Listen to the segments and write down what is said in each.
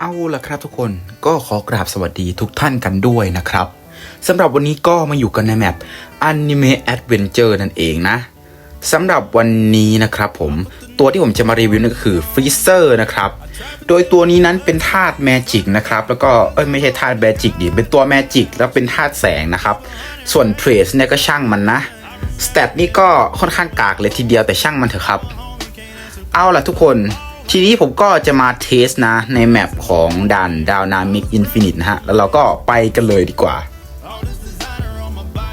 เอาละครับทุกคนก็ขอกราบสวัสดีทุกท่านกันด้วยนะครับสำหรับวันนี้ก็มาอยู่กันในแมป Anime Adventure นั่นเองนะสำหรับวันนี้นะครับผมตัวที่ผมจะมารีวิวนั่นก็คือฟรีเซอร์นะครับ โดยตัวนี้นั้นเป็นธาตุแมจิกนะครับ แล้วก็เอ้ยไม่ใช่ธาตุแมจิกดิเป็นตัวแมจิกแล้วเป็นธาตุแสงนะครับ ส่วนเทรสเนี่ยก็ช่างมันนะสเตตนี่ก็ค่อนข้างกากเลยทีเดียวแต่ช่างมันเถอะครับ เอาล่ะทุกคน ทีนี้ผมก็จะมาเทสนะ ในแมปของด่านดาวนามิกอินฟินิตนะฮะ แล้วเราก็ไปกันเลยดีกว่า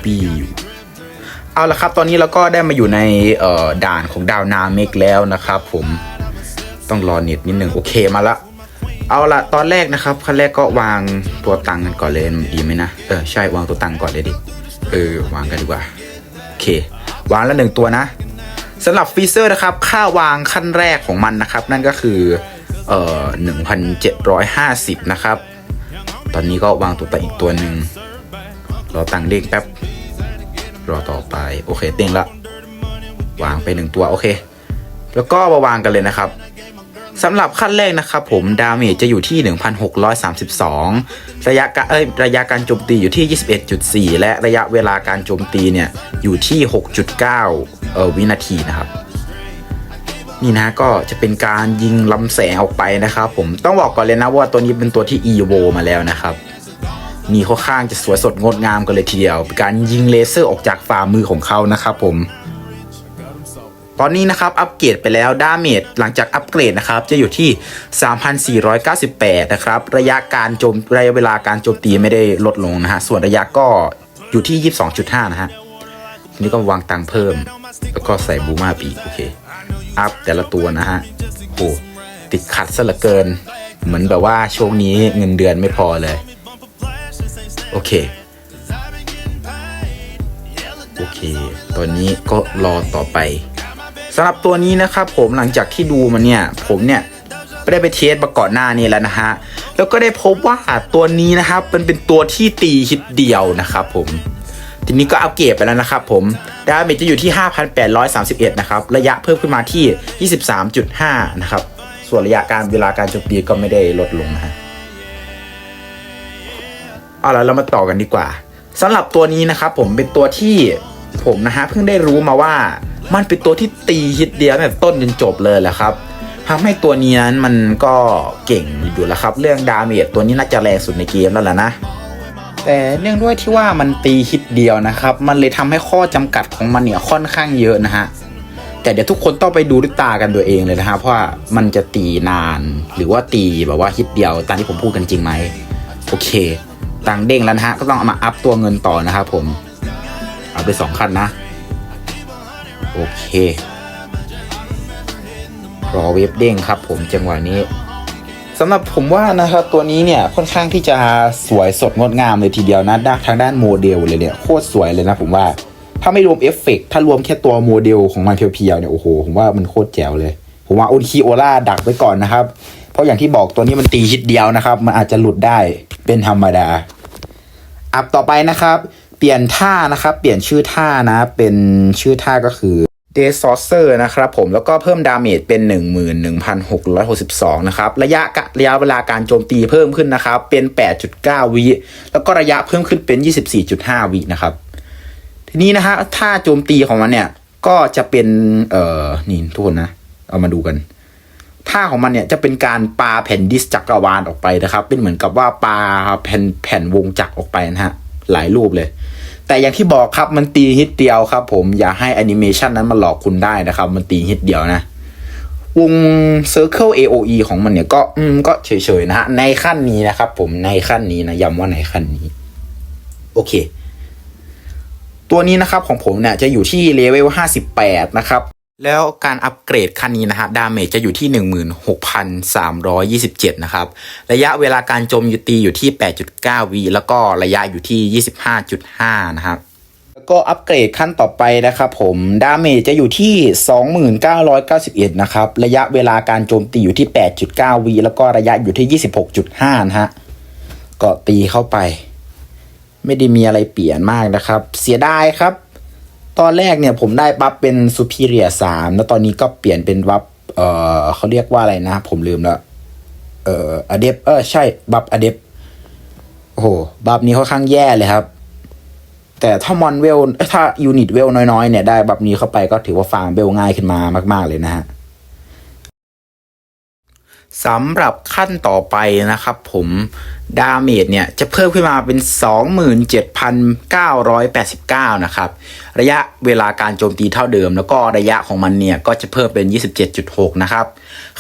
ปีวเอาละครับ ตอนนี้เราก็ได้มาอยู่ในด่านของดาวนามิกแล้วนะครับผมต้องรอเน็ตนิดนึงโอเคมาละเอาละตอนแรกนะครับขั้นแรกก็วางตัวตังกันก่อนเลยดีไหมนะเออใช่วางตัวตังก่อนเลยดิเออวางกันดีกว่าโอเค วางแล้วหนึ่งตัวนะ สำหรับฟรีเซอร์นะครับค่าวางขั้นแรกของมันนะครับ นั่นก็คือเอ่อ1,750 นะครับ ตอนนี้ก็วางตัวต่อีกตัวหนึ่งรอตังเด้งแป๊บ รอต่อไป โอเคเด้งละ วางไปหนึ่งตัว โอเค แล้วก็มาวางกันเลยนะครับ สำหรับขั้นแรกนะครับผมดาเมจจะอยู่ที่ 1,632 ระยะการเอ้ยระยะการโจมตีอยู่ที่ 21.4 และระยะเวลาการโจมตีเนี่ยอยู่ที่ 6.9เอ่อวินาทีนะครับ นี่นะก็จะเป็นการยิงลำแสงออกไปนะครับผมต้องบอกก่อนเลยนะว่าตัวนี้เป็นตัวที่ EVO มาแล้วนะครับนี่ค่อนข้างจะสวยสดงดงามกันเลยทีเดียว เป็นการยิงเลเซอร์ออกจากฝ่ามือของเขานะครับผม ตอนนี้นะครับอัปเกรดไปแล้วดาเมจหลังจากอัปเกรดนะครับจะอยู่ที่ 3,498 นะครับ ระยะการโจมระยะเวลาการโจมตีไม่ได้ลดลงนะฮะ ส่วนระยะก็อยู่ที่ 22.5 นะฮะทีนี้ก็วางตังเพิ่ม แล้วก็ใส่บูมาปีโอเค อัพแต่ละตัวนะฮะโอ้ติดขัดซะเหลือเกิน เหมือนแบบว่าช่วงนี้เงินเดือนไม่พอเลย โอเคโอเค ตอนนี้ก็รอต่อไป สำหรับตัวนี้นะครับผมหลังจากที่ดูมันเนี่ยผมเนี่ยไม่ได้ไปเทสมาก่อนหน้านี้แล้วนะฮะแล้วก็ได้พบว่าตัวนี้นะครับมันเป็นตัวที่ตีฮิตเดียวนะครับผมทีนี้ก็อัปเกรดไปแล้วนะครับผมดาเมจจะอยู่ที่ 5,831 นะครับ ระยะเพิ่มขึ้นมาที่ 23.5 นะครับ ส่วนระยะการเวลาการโจมตีก็ไม่ได้ลดลงนะฮะเอาละเรามาต่อกันดีกว่าสำหรับตัวนี้นะครับผมเป็นตัวที่ ผมนะฮะเพิ่งได้รู้มาว่ามันเป็นตัวที่ตีฮิตเดียวแต่ต้นจนจบเลยแหละครับทำให้ตัวนี้นั้นมันก็เก่งอยู่แล้วครับ เรื่องดาเมจตัวนี้น่าจะแรงสุดในเกมแล้วแหละนะ แต่เนื่องด้วยที่ว่ามันตีฮิตเดียวนะครับ มันเลยทำให้ข้อจำกัดของมันเนี่ยค่อนข้างเยอะนะฮะแต่เดี๋ยวทุกคนต้องไปดูด้วยตากันตัวเองเลยนะฮะเพราะว่ามันจะตีนานหรือว่าตีแบบว่าฮิตเดียวตามที่ผมพูดกันจริงไหมโอเค ตังเด้งแล้วนะฮะก็ต้องเอามาอัพตัวเงินต่อนะครับผม เอาไปสองขั้นนะ โอเครอเว็บเด้งครับ ผมจังหวะนี้สำหรับผมว่านะครับตัวนี้เนี่ยค่อนข้างที่จะสวยสดงดงามเลยทีเดียวนะด้านทางด้านโมเดลเลยเนี่ยโคตรสวยเลยนะผมว่าถ้าไม่รวมเอฟเฟกต์ถ้ารวมแค่ตัวโมเดลของมันเพียวๆเนี่ยโอ้โหผมว่ามันโคตรแจ๋วเลย ผมว่าโอคีโอล่าดักไว้ก่อนนะครับ เพราะอย่างที่บอกตัวนี้มันตีฮิตเดียวนะครับ มันอาจจะหลุดได้เป็นธรรมดา อัพต่อไปนะครับ ปลี่ยนท่านะครับ เปลี่ยนชื่อท่านะ เป็นชื่อท่าก็คือ d e s o r c e r นะครับผมแล้วก็เพิ่มดาเมจเป็น 11,662 นะครับ ระยะกะระยะเวลาการโจมตีเพิ่มขึ้นนะครับ เป็น 8.9 วิแล้วก็ระยะเพิ่มขึ้นเป็น 24.5 วินะครับ ทีนี้นะฮะท่าโจมตีของมันเนี่ย ก็จะเป็น เอ่อ นี่ทุกคนนะ เอามาดูกัน ท่าของมันเนี่ยจะเป็นการปาแผ่นดิสจักรวาลออกไปนะครับ เป็นเหมือนกับว่าปาแผ่นแผ่นวงจักรออกไปนะฮะ หลายรูปเลย แต่อย่างที่บอกครับมันตีฮิตเดียวครับผมอย่าให้แอนิเมชันนั้นมาหลอกคุณได้นะครับ มันตีฮิตเดียวนะ วง Circle AOE ของมันเนี่ยก็อืมก็เฉยๆนะฮะในขั้นนี้นะครับ ผมในขั้นนี้นะย้ำว่าในขั้นนี้ โอเค ตัวนี้นะครับของผมเนี่ยจะอยู่ที่เลเวล 58 นะครับ แล้วการอัปเกรดคันนี้นะฮะดาเมจจะอยู่ที่ 16,327 นะครับ ระยะเวลาการโจมตีอยู่ที่ 8.9วิแล้วก็ระยะอยู่ที่ 25.5 นะครับแล้วก็อัปเกรดขั้นต่อไปนะครับผมดาเมจจะอยู่ที่ 2991 นะครับ ระยะเวลาการโจมตีอยู่ที่ 8.9วิแล้วก็ระยะอยู่ที่ 26.5 นะฮะก็ตีเข้าไป ไม่ได้มีอะไรเปลี่ยนมากนะครับ เสียดายครับ ตอนแรกเนี่ยผมได้บัฟเป็น superior 3แล้วตอนนี้ก็เปลี่ยนเป็นบัฟเออเขาเรียกว่าอะไรนะ ผมลืมแล้วเอ่ออเดบเออใช่บัฟอเดบโอ้โหบัฟนี้ค่อนข้างแย่เลยครับ แต่ถ้ามอนเวลถ้ายูนิตเวลน้อยๆเนี่ยได้บัฟนี้เข้าไปก็ถือว่าฟาร์มเวลง่ายขึ้นมามาก ๆเลยนะฮะ สำหรับขั้นต่อไปนะครับผมดาเมจเนี่ยจะเพิ่มขึ้นมาเป็น 27,989 นะครับ ระยะเวลาการโจมตีเท่าเดิม แล้วก็ระยะของมันเนี่ยก็จะเพิ่มเป็น 27.6 นะครับ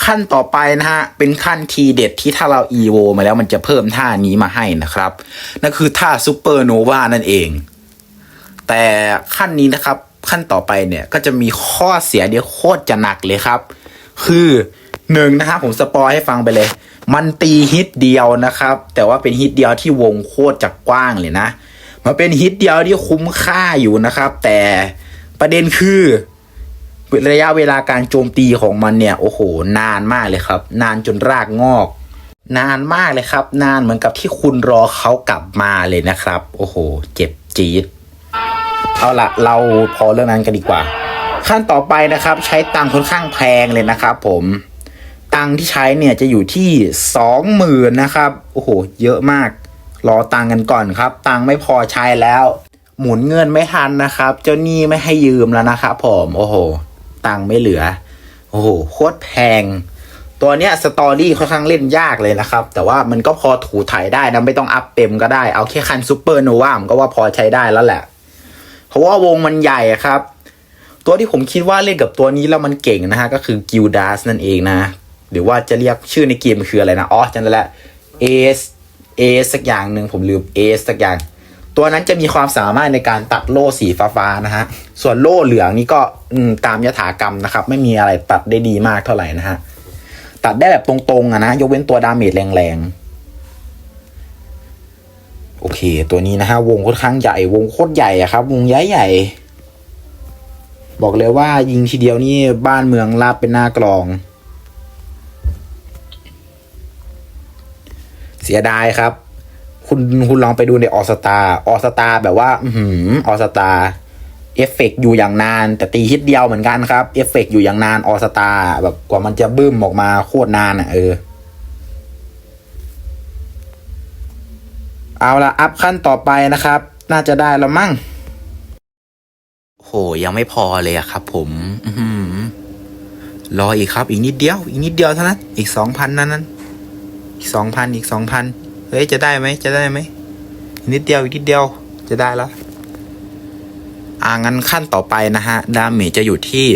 ขั้นต่อไปนะฮะ เป็นขั้นทีเด็ดที่ถ้าเรา EVO มาแล้วมันจะเพิ่มท่านี้มาให้นะครับ นั่นคือท่าซูเปอร์โนวานั่นเอง แต่ขั้นนี้นะครับขั้นต่อไปเนี่ยก็จะมีข้อเสียเดียวโคตรจะหนักเลยครับ คือ หนึ่งนะครับผมสปอยให้ฟังไปเลย มันตีฮิตเดียวนะครับ แต่ว่าเป็นฮิตเดียวที่วงโคตรจะกว้างเลยนะ มันเป็นฮิตเดียวที่คุ้มค่าอยู่นะครับ แต่ประเด็นคือระยะเวลาการโจมตีของมันเนี่ย โอ้โห นานมากเลยครับ นานจนรากงอก นานมากเลยครับ นานเหมือนกับที่คุณรอเขากลับมาเลยนะครับ โอ้โห เจ็บจี๊ดเอาละเราพอเรื่องนั้นกันดีกว่า ขั้นต่อไปนะครับ ใช้ตังค์ค่อนข้างแพงเลยนะครับผม ตังที่ใช้เนี่ยจะอยู่ที่สองหมื่นนะครับ โอ้โห เยอะมาก รอตังกันก่อนครับ ตังไม่พอใช้แล้ว หมุนเงินไม่ทันนะครับ เจ้าหนี้ไม่ให้ยืมแล้วนะครับผมโอ้โห ตังไม่เหลือ โอ้โหโคตรแพง ตัวเนี้ยสตอรี่ค่อนข้างเล่นยากเลยนะครับ แต่ว่ามันก็พอถูถ่ายได้นะไม่ต้องอัพเต็มก็ได้เอาแค่คันซูเปอร์โนวามก็ว่าพอใช้ได้แล้วแหละ เพราะว่าวงมันใหญ่ครับตัวที่ผมคิดว่าเล่นกับตัวนี้แล้วมันเก่งนะฮะก็คือกิลดัสนั่นเองนะ หรือว่าจะเรียกชื่อในเกมคืออะไรนะอ๋อจำได้แล้วเอสเอสสักอย่างหนึ่งผมลืมเอสสักอย่าง ตัวนั้นจะมีความสามารถในการตัดโล่สีฟ้าๆนะฮะส่วนโล่เหลืองนี่ก็ตามยถากรรมนะครับ ไม่มีอะไรตัดได้ดีมากเท่าไหร่นะฮะตัดได้แบบตรงๆอะนะยกเว้นตัวดาเมจแรงๆ โอเค ตัวนี้นะฮะวงค่อนข้างใหญ่ วงโคตรใหญ่อะครับ วงใหญ่ใหญ่ๆบอกเลยว่ายิงทีเดียวนี่บ้านเมืองราบเป็นหน้ากลอง เสียดายครับ คุณคุณลองไปดูในออสตาออสตาแบบว่า อือออสตาเอฟเฟกอยู่อย่างนาน แต่ตีฮิตเดียวเหมือนกันครับเอฟเฟกอยู่อย่างนานออสตาแบบกว่ามันจะบึ้มออกมาโคตรนานอะเออเอาละอัพขั้นต่อไปนะครับ น่าจะได้แล้วมั้งโหยังไม่พอเลยอะครับผมอือหือรออีกครับ อีกนิดเดียว อีกนิดเดียวเท่านั้นอีกสองพันนั้นนั้น อีกสองพันอีกสองพันเฮ้ยจะได้ไหมจะได้ไหมนิดเดียวอีกนิดเดียวจะได้แล้วอ่างั้นขั้นต่อไปนะฮะ ดาเมจจะอยู่ที่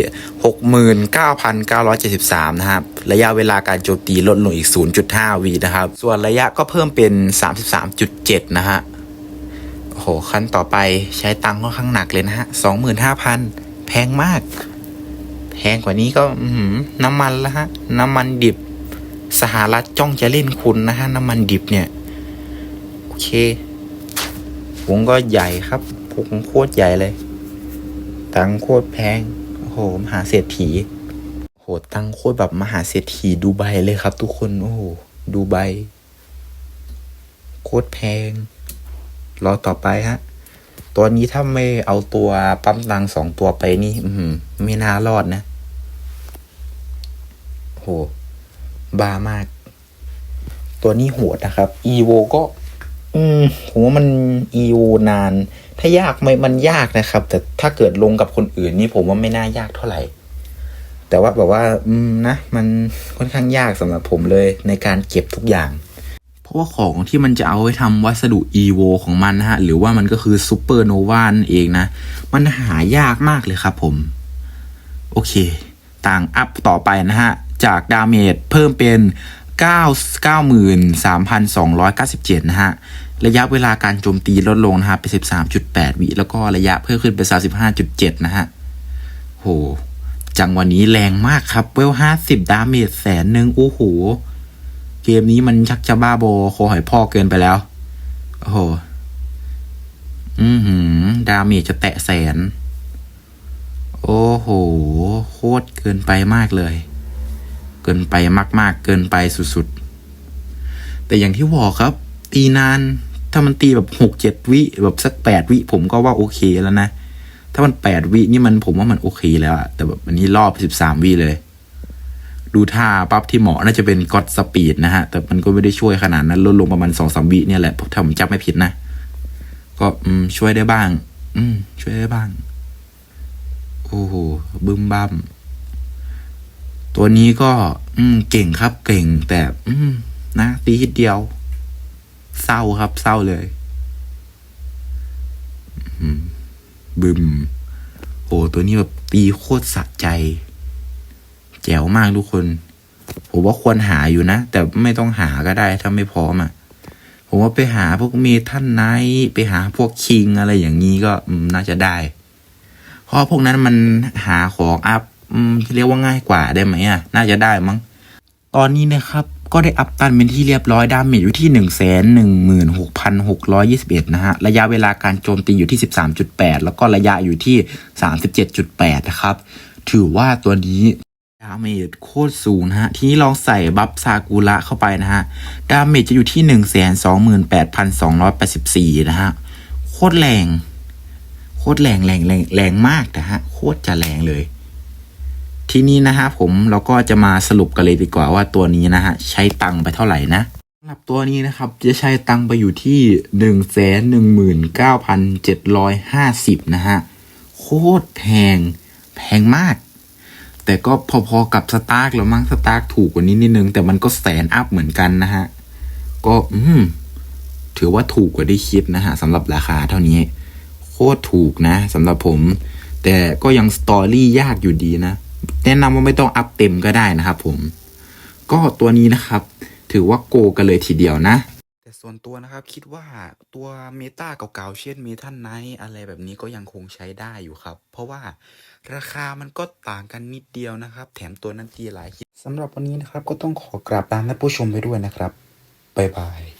69,973 นะครับ ระยะเวลาการโจมตีลดลงอีก 0.5วินะครับ ส่วนระยะก็เพิ่มเป็น 33.7 นะฮะ โอ้โห ขั้นต่อไปใช้ตังค์ค่อนข้างหนักเลยนะฮะ 25,000 แพงมาก แพงกว่านี้ก็น้ำมันแล้วฮะ น้ำมันดิบ สหรัฐจ้องจะเล่นคุณนะฮะ น้ำมันดิบเนี่ย โอเควงก็ใหญ่ครับวงโคตรใหญ่เลย ตังโคตรแพง โอ้โห มหาเศรษฐีโหตังโคตรแบบมหาเศรษฐีดูไบเลยครับ ทุกคน โอ้โห ดูไบ โคตรแพง รอต่อไปฮะ ตัวนี้ถ้าไม่เอาตัวปั๊มตังสองตัวไปนี่ อือหือไม่น่ารอดนะโห บามาก ตัวนี้โหดนะครับ EVO ก็ อืมผมว่ามัน EVO นาน ถ้ายากไหมมันยากนะครับ แต่ถ้าเกิดลงกับคนอื่นนี่ผมว่าไม่น่ายากเท่าไหร่ แต่ว่าแบบว่า อืมนะ มันค่อนข้างยากสำหรับผมเลยในการเก็บทุกอย่างเพราะว่าของที่มันจะเอาไว้ทำวัสดุ EVO ของมันนะฮะ หรือว่ามันก็คือซูเปอร์โนวานั่นเองนะ มันหายากมากเลยครับผม โอเค ต่างอัพต่อไปนะฮะ จากดาเมจเพิ่มเป็น 9 93,297 นะฮะ ระยะเวลาการโจมตีลดลงนะฮะเป็น 13.8 วิ แล้วก็ระยะเพิ่มขึ้นเป็น 35.7 นะฮะ โห จังวะนี้แรงมากครับ เวล 50 ดาเมจแสนหนึ่งโอ้โห เกมนี้มันชักจะบ้าบอโคหอยพ่อเกินไปแล้ว โอ้โห อือหือ ดาเมจจะแตะแสนโอ้โห โคตรเกินไปมากเลย กินไปมาก ๆ เกินไปสุดๆ แต่อย่างที่บอกครับ ตีนานถ้ามันตีแบบหกเจ็ดวิแบบสักแปดวิผมก็ว่าโอเคแล้วนะ ถ้ามันแปดวินี่มันผมว่ามันโอเคแล้วอะแต่แบบอันนี้รอบสิบสามวิเลย ดูท่าปั๊บที่เหมาะน่าจะเป็นก็ d สปีดนะฮะ แต่มันก็ไม่ได้ช่วยขนาดนั้นลดลงประมาณสองสามวิเนี่ยแหละถ้าผมจำไม่ผิดนะ ก็อืมช่วยได้บ้าง อืม ช่วยได้บ้าง โอ้โหบึมบัม ตัวนี้ก็ อืม เก่งครับ เก่งแต่ อืม นะตีฮิดเดียว เศร้าครับ เศร้าเลยบึมโอ้ตัวนี้แบบตีโคตรสะใจ แจ๋วมากทุกคน ผมว่าควรหาอยู่นะ แต่ไม่ต้องหาก็ได้ถ้าไม่พร้อมอะ ผมว่าไปหาพวกเมทัลไนท์ไปหาพวกคิงอะไรอย่างนี้ก็น่าจะได้ เพราะพวกนั้นมันหาของอัพ อืมเรียกว่าง่ายกว่าได้ไหมอะ น่าจะได้มั้ง ตอนนี้นะครับ ก็ได้อัพตันเป็นที่เรียบร้อยดาเมจอยู่ที่หนึ่งแสนหนึ่งหมื่นหกพันหกร้อยี่สิบเอ็ดนะฮะ ระยะเวลาการโจมตีอยู่ที่สิบสามจุดแปดแล้วก็ระยะอยู่ที่สามสิบเจ็ดจุดแปดนะครับ ถือว่าตัวนี้ดาเมจโคตรสูงนะฮะ ทีนี้ลองใส่บัฟซากุระเข้าไปนะฮะ ดาเมจจะอยู่ที่หนึ่งแสนสองหมื่นแปดพันสองร้อยแปดสิบสี่นะฮะ โคตรแรง โคตรแรงแรงแรงแรงมากนะฮะ โคตรจะแรงเลย ทีนี้นะฮะผมเราก็จะมาสรุปกันเลยดีกว่าว่าตัวนี้นะฮะใช้ตังค์ไปเท่าไหร่นะสำหรับตัวนี้นะครับจะใช้ตังค์ไปอยู่ที่หนึ่งแสนหนึ่งหมื่นเก้าพันเจ็ดร้อยห้าสิบนะฮะโคตรแพงแพงมาก แต่ก็พอๆกับสตาร์กแล้วมั้งสตาร์กถูกกว่านี้นิดนึง แต่มันก็แสนอัพเหมือนกันนะฮะก็อืมถือว่าถูกกว่าที่คิดนะฮะสำหรับราคาเท่านี้ โคตรถูกนะสำหรับผม แต่ก็ยังสตอรี่ยากอยู่ดีนะ แนะนำว่าไม่ต้องอัพเต็มก็ได้นะครับผม ก็ตัวนี้นะครับ ถือว่าโกกันเลยทีเดียวนะ แต่ส่วนตัวนะครับคิดว่าตัวเมตาเก่าๆเช่นเมทัลไนท์อะไรแบบนี้ก็ยังคงใช้ได้อยู่ครับ เพราะว่าราคามันก็ต่างกันนิดเดียวนะครับ แถมตัวนั้นตีหลายสำหรับวันนี้นะครับก็ต้องขอกราบลาท่านผู้ชมไปด้วยนะครับบ๊ายบาย